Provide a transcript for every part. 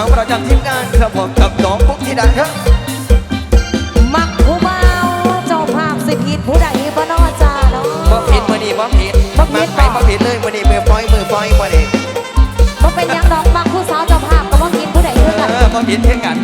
าวประจำทีมงานครับผมกับน้องปุ๊กธิดาครับมักผู้เบาเจ้าภาพสิผิดผู้ใดบ่นอจ้าเนาะบ่ผิดมือนี้บ่ผิดบ่ผิดไปบ่ผิดเลยมือนี้มือฟล่อยมือฟล่อยมือนี้บ่เป็นยังดอกมักผู้สาวเจ้าภาพก็บ่ผิดผู้ใดเพื่อกันเออบ่ผิดเพื่อกัน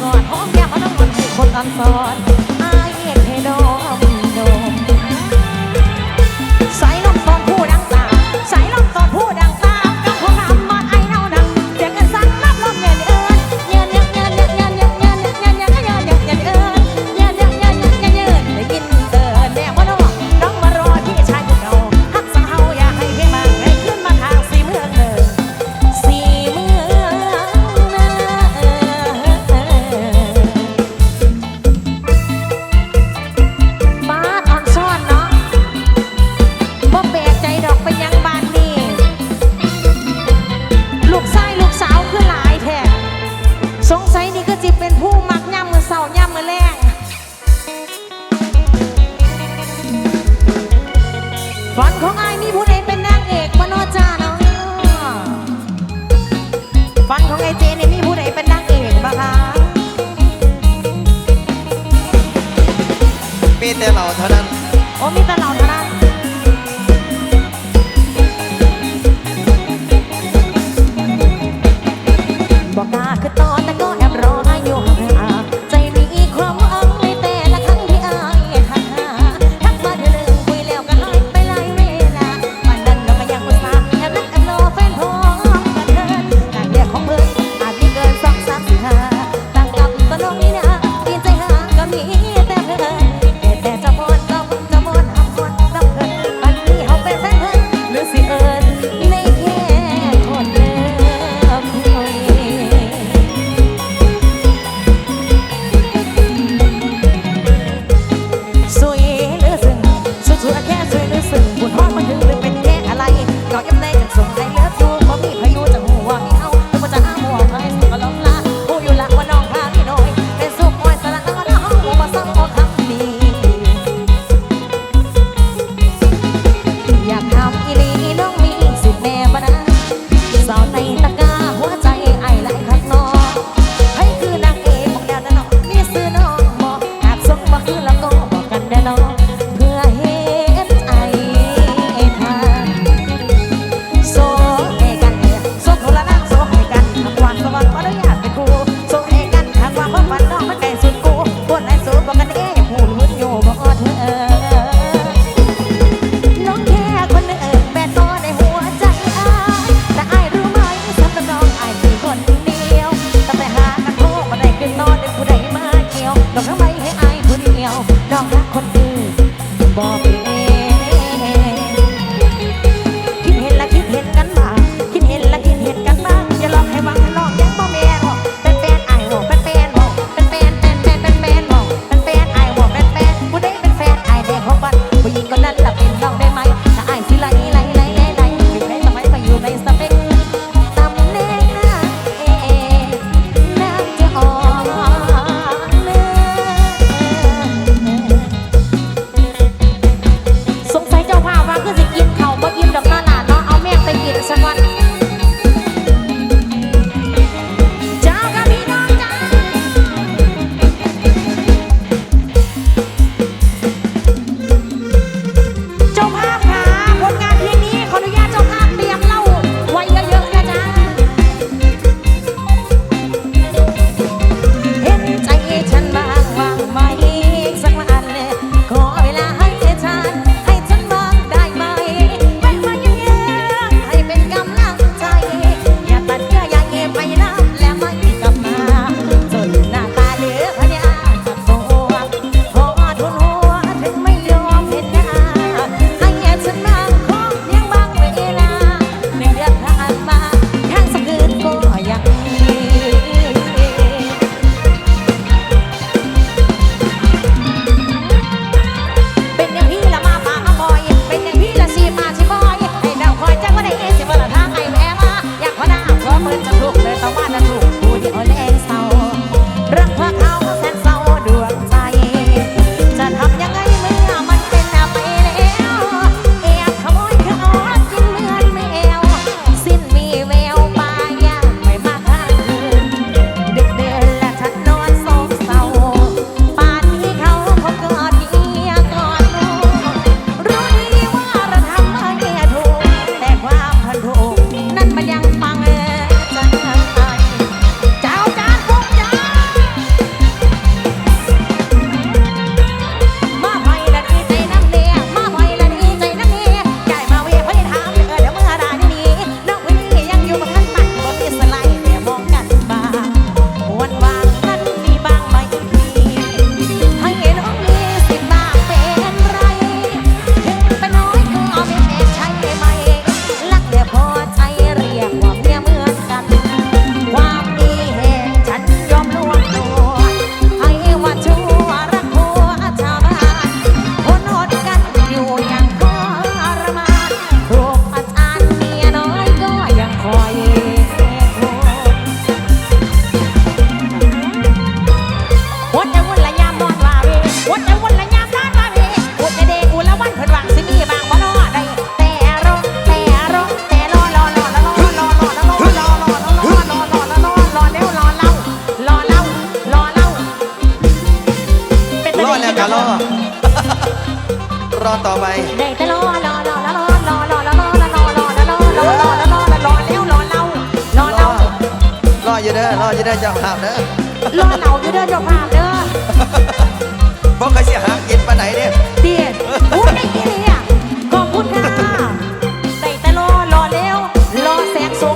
ก่อนหอมแก้มมาต้องหมดให้คนอันสอน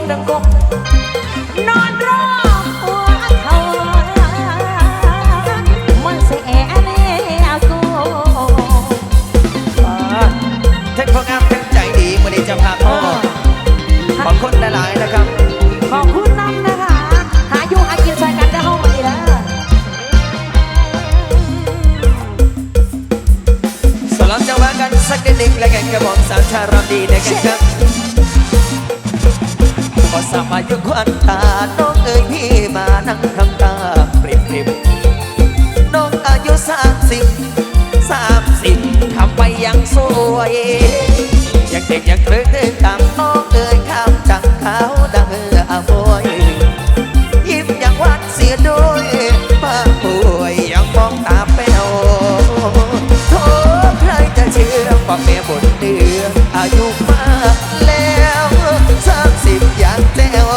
đang có สวยอยากเด็กอยากเลิกเดินตามน้องเอ๋ยข้ามจังเขาดังเอออาโวยยิ้มอย่างวัดเสียด้วยป้าป่วยยังมองตาแป้วโทษใครจะเชื่อว่าแม่บนเดืออายุมากแล้วสามสิบอย่างแจ้ว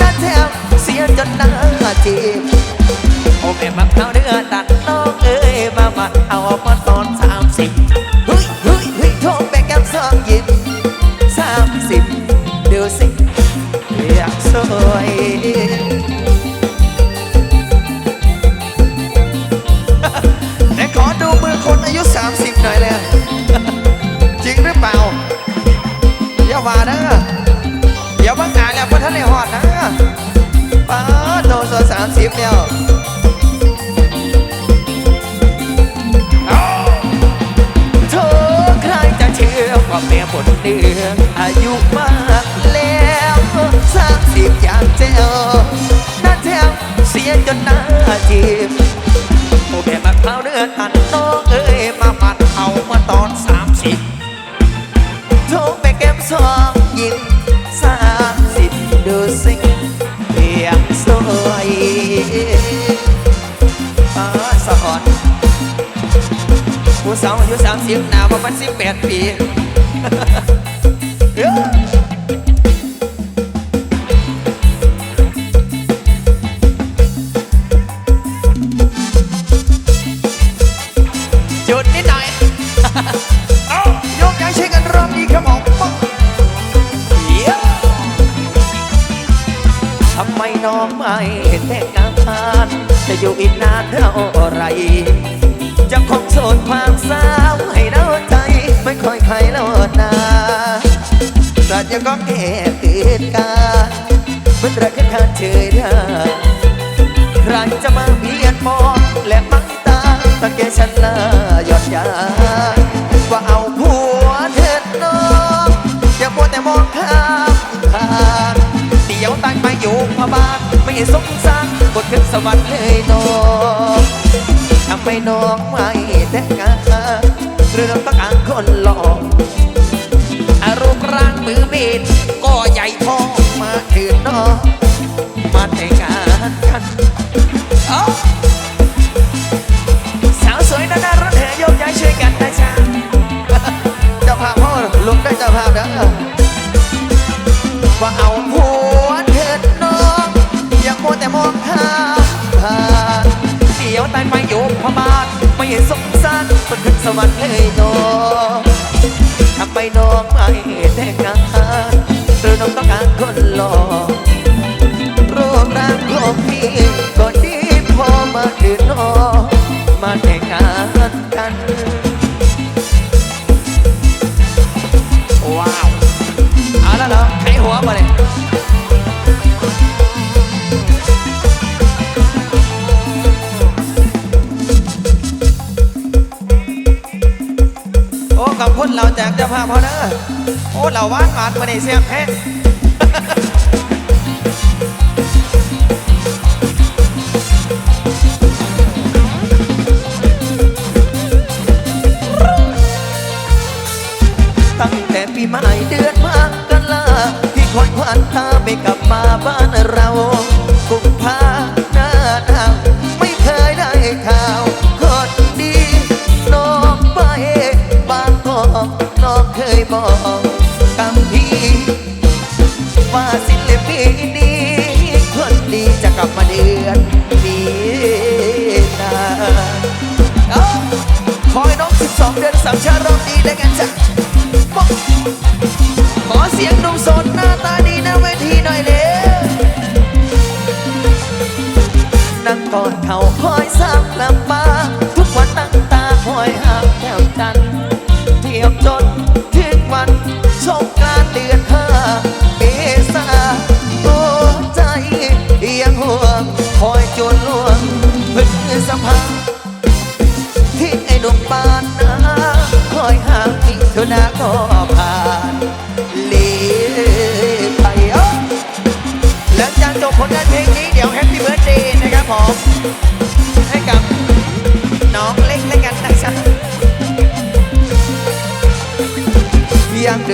น้าแถวเสียจนหน้าจีโอ้แม่มาเข้าเดือตัดน้องเอ้ยมามาเอามา มากแล้วสามสิบอย่างเจ้าหน้าแถวเสียจนหน้าจีบโอ้แม่มาเข้าเนื้อตันน้องเอ้ยมามัดเอามาตอนสามสิบโทรไปเก็บซองยิ้มสามสิบดูสิเพียงสวยอาสะอ่อนผู้สาวอายุสามสิบหนาวประมาณสิบแปดปีเสวรรค์เลยน้องทำไมน้องไม่แต่งงานหรือน้องต้องการคนหลอกอารมณ์ร่างมือมีดก็ใหญ่พอมาถือน้องมาแต่งงานกันเอ้าสาวสวยน่ารักเธอยกย้ายช่วยกันนะจ๊ะเจ้าภาพพ่อลุกได้เจ้าภาพเด้อว่าเอาผัวเถิดน้องอย่ามัวแต่มองข้า พม่านไม่สงสารคนขึ้นสวรรค์เลยน้องทำไมน้องไม่แต่งงานหรือน้องต้องการคนหล่อรูปร่างของพี่ก็ดีพอมาถือน้องมาแต่งงานกัน เราจากเจ้าภาพพอเด้อโอ้เราวานหวานมาในเสียงแพ้ตั้งแต่ปีใหม่เดือนมกราที่คอยควันตาไม่กลับมาบ้านเรา ለገንዘብ